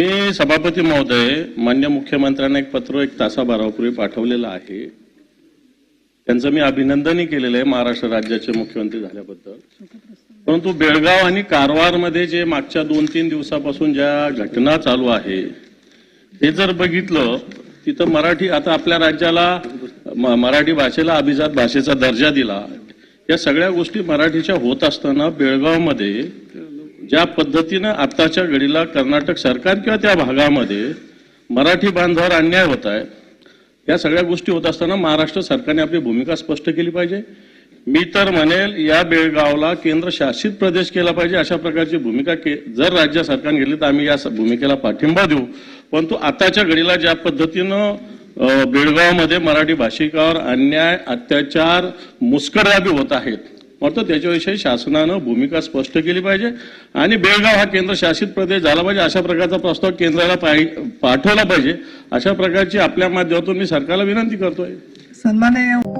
हे सभापती महोदय मान्य मुख्यमंत्र्यांना एक पत्र एक तासाभरापूर्वी पाठवलेलं आहे. त्यांचं मी अभिनंदनही केलेलं आहे महाराष्ट्र राज्याचे मुख्यमंत्री झाल्याबद्दल. परंतु बेळगाव आणि कारवारमध्ये जे मागच्या दोन तीन दिवसापासून ज्या घटना चालू आहे हे जर बघितलं तिथं मराठी आता आपल्या राज्याला मराठी भाषेला अभिजात भाषेचा दर्जा दिला. या सगळ्या गोष्टी मराठीच्या होत असताना बेळगावमध्ये ज्या पद्धतीनं आत्ताच्या घडीला कर्नाटक सरकार किंवा त्या भागामध्ये मराठी बांधवावर अन्याय होत आहे या सगळ्या गोष्टी होत असताना महाराष्ट्र सरकारने आपली भूमिका स्पष्ट केली पाहिजे. मी तर म्हणेल या बेळगावला केंद्र शासित प्रदेश केला पाहिजे अशा प्रकारची भूमिका के जर राज्य सरकारने घेतली तर आम्ही या भूमिकेला पाठिंबा देऊ. परंतु आताच्या घडीला ज्या पद्धतीनं बेळगावमध्ये मराठी भाषिकावर अन्याय अत्याचार मुस्कराबी होत आहेत मात्र त्याच्याविषयी शासनानं भूमिका स्पष्ट केली पाहिजे आणि बेळगाव हा केंद्र शासित प्रदेश झाला पाहिजे अशा प्रकारचा प्रस्ताव केंद्राला पाहि- पाठवला पाहिजे. अशा प्रकारची आपल्या माध्यमातून मी सरकारला विनंती करतोय. सन्माननीय